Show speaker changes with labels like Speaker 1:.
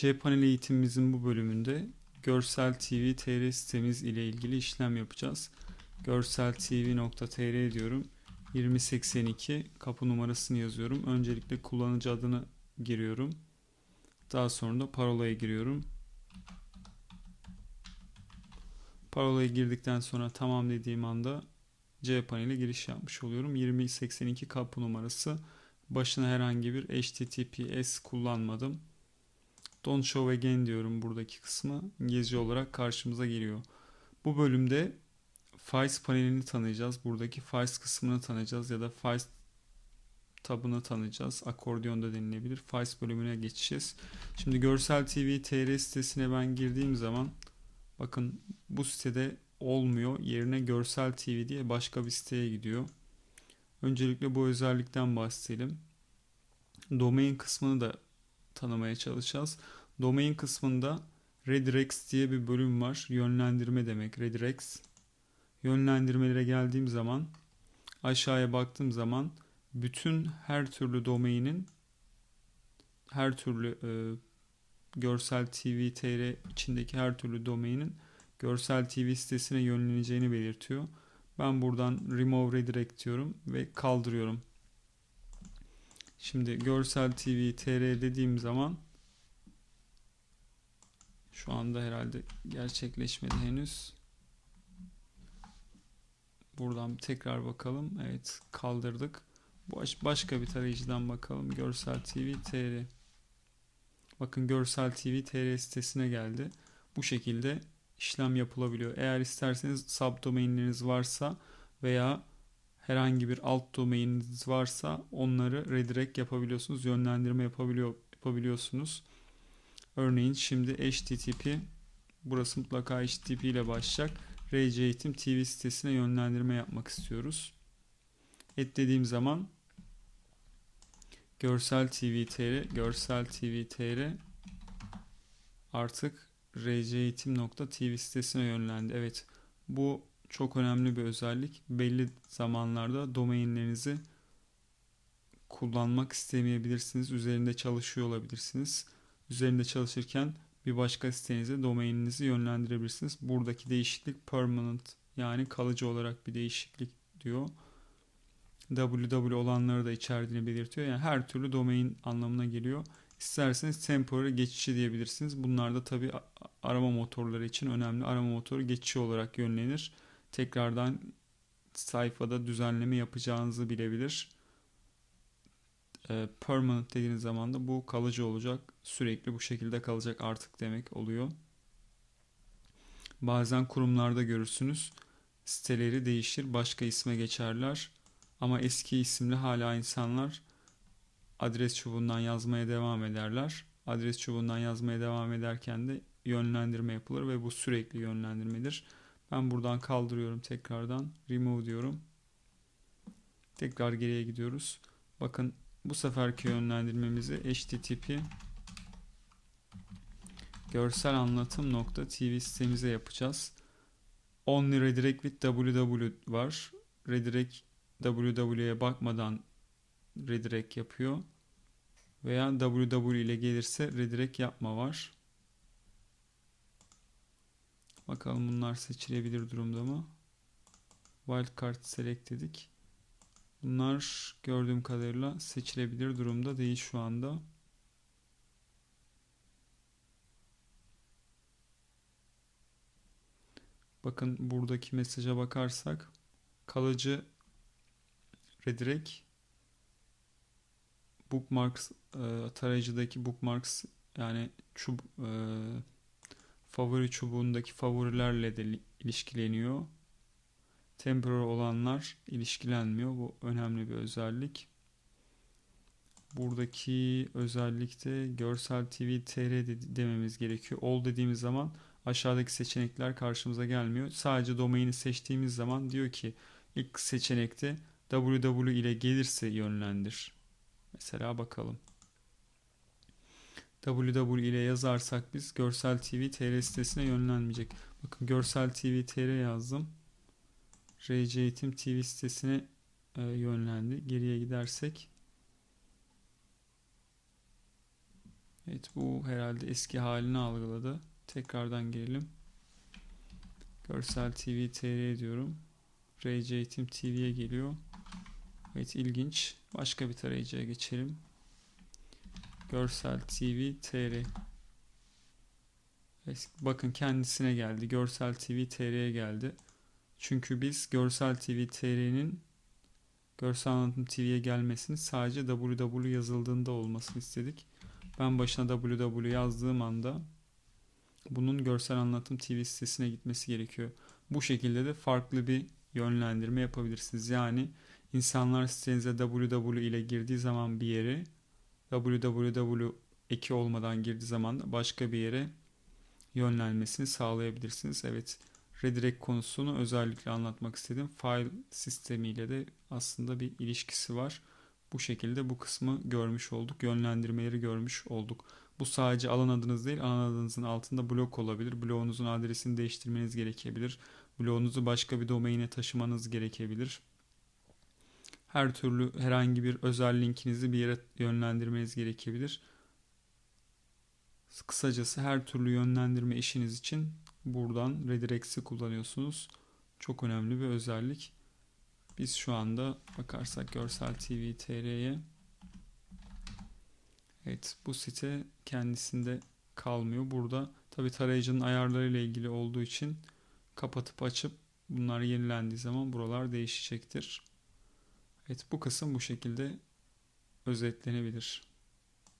Speaker 1: cPanel eğitimimizin bu bölümünde Görsel TV TR sitemiz ile ilgili işlem yapacağız. görseltv.tr diyorum. 2082 kapı numarasını yazıyorum. Öncelikle kullanıcı adını giriyorum. Daha sonra da parolayı giriyorum. Parolayı girdikten sonra tamam dediğim anda cPanel'e giriş yapmış oluyorum. 2082 kapı numarası. Başına herhangi bir HTTPS kullanmadım. Don't show again diyorum buradaki kısmı. İngilizce olarak karşımıza geliyor. Bu bölümde Files panelini tanıyacağız. Buradaki Files kısmını tanıyacağız ya da Files tabını tanıyacağız. Akordeon da denilebilir. Files bölümüne geçeceğiz. Şimdi Görsel TV TR sitesine ben girdiğim zaman bakın bu sitede olmuyor. Yerine Görsel TV diye başka bir siteye gidiyor. Öncelikle bu özellikten bahsedelim. Domain kısmını da tanımaya çalışacağız. Domain kısmında redirects diye bir bölüm var. Yönlendirme demek redirects. Yönlendirmelere geldiğim zaman aşağıya baktığım zaman bütün her türlü domainin her türlü e, görsel TV TR içindeki her türlü domainin görsel TV sitesine yönleneceğini belirtiyor. Ben buradan remove redirect diyorum ve kaldırıyorum. Şimdi görsel TV TR dediğim zaman şu anda herhalde gerçekleşmedi henüz. Buradan tekrar bakalım. Evet kaldırdık. Baş, başka bir tarayıcıdan bakalım. Görsel TV TR. Bakın Görsel TV TR sitesine geldi. Bu şekilde işlem yapılabiliyor. Eğer isterseniz subdomainleriniz varsa veya herhangi bir alt domaininiz varsa onları redirect yapabiliyorsunuz. Yönlendirme yapabiliyor yapabiliyorsunuz. Örneğin şimdi HTTP burası mutlaka HTTP ile başlayacak. RC Eğitim TV sitesine yönlendirme yapmak istiyoruz. Et dediğim zaman Görsel TV TR, Görsel TV TR artık rceğitim.tv sitesine yönlendi. Evet bu çok önemli bir özellik. Belli zamanlarda domainlerinizi kullanmak istemeyebilirsiniz. Üzerinde çalışıyor olabilirsiniz. Üzerinde çalışırken bir başka sitenize domaininizi yönlendirebilirsiniz. Buradaki değişiklik permanent yani kalıcı olarak bir değişiklik diyor. www olanları da içerdiğini belirtiyor. Yani her türlü domain anlamına geliyor. İsterseniz temporary geçici diyebilirsiniz. Bunlar da tabi arama motorları için önemli. Arama motoru geçici olarak yönlenir. Tekrardan sayfada düzenleme yapacağınızı bilebilir. Permanent dediğiniz zaman da bu kalıcı olacak. Sürekli bu şekilde kalacak artık demek oluyor. Bazen kurumlarda görürsünüz. Siteleri değişir, başka isme geçerler. Ama eski isimli hala insanlar adres çubuğundan yazmaya devam ederler. Adres çubuğundan yazmaya devam ederken de yönlendirme yapılır ve bu sürekli yönlendirmedir. Ben buradan kaldırıyorum tekrardan. Remove diyorum. Tekrar geriye gidiyoruz. Bakın bu seferki yönlendirmemizi http görsel anlatım nokta tv sitemize yapacağız. Only redirect with www var. Redirect www'ye bakmadan redirect yapıyor. Veya www ile gelirse redirect yapma var. Bakalım bunlar seçilebilir durumda mı? Wildcard select dedik. Bunlar gördüğüm kadarıyla seçilebilir durumda değil şu anda. Bakın buradaki mesaja bakarsak kalıcı redirect bookmarks e, tarayıcıdaki bookmarks yani çub, e, favori çubuğundaki favorilerle de ilişkileniyor. Temporal olanlar ilişkilenmiyor. Bu önemli bir özellik. Buradaki özellikte görsel TV TR dememiz gerekiyor. All dediğimiz zaman aşağıdaki seçenekler karşımıza gelmiyor. Sadece domaini seçtiğimiz zaman diyor ki ilk seçenekte www ile gelirse yönlendir. Mesela bakalım. Www ile yazarsak biz Görsel TV TR sitesine yönlenmeyecek. Bakın Görsel TV TR yazdım. RC Eğitim TV sitesine e, yönlendi. Geriye gidersek Evet bu herhalde eski halini algıladı. Tekrardan gelelim. Görsel TV TR diyorum. RC Eğitim TV'ye geliyor. Evet ilginç. Başka bir tarayıcıya geçelim. Görsel TV TR. Bakın kendisine geldi. Görsel TV TR'ye geldi. Çünkü biz Görsel TV TR'nin Görsel Anlatım TV'ye gelmesini sadece www yazıldığında olmasını istedik. Ben başına www yazdığım anda bunun Görsel Anlatım TV sitesine gitmesi gerekiyor. Bu şekilde de farklı bir yönlendirme yapabilirsiniz. Yani insanlar sitenize www ile girdiği zaman bir yere www eki olmadan girdiği zaman da başka bir yere yönlenmesini sağlayabilirsiniz. Evet redirect konusunu özellikle anlatmak istedim. File sistemiyle de aslında bir ilişkisi var. Bu şekilde bu kısmı görmüş olduk. Yönlendirmeleri görmüş olduk. Bu sadece alan adınız değil, alan adınızın altında blok olabilir. Bloğunuzun adresini değiştirmeniz gerekebilir. Bloğunuzu başka bir domaine taşımanız gerekebilir. Her türlü herhangi bir özel linkinizi bir yere yönlendirmeniz gerekebilir. Kısacası her türlü yönlendirme işiniz için buradan redirect'i kullanıyorsunuz. Çok önemli bir özellik. Biz şu anda bakarsak Görsel TV TR'ye Evet bu site kendisinde kalmıyor. Burada tabi tarayıcının ayarları ile ilgili olduğu için kapatıp açıp bunlar yenilendiği zaman buralar değişecektir. Evet bu kısım bu şekilde özetlenebilir.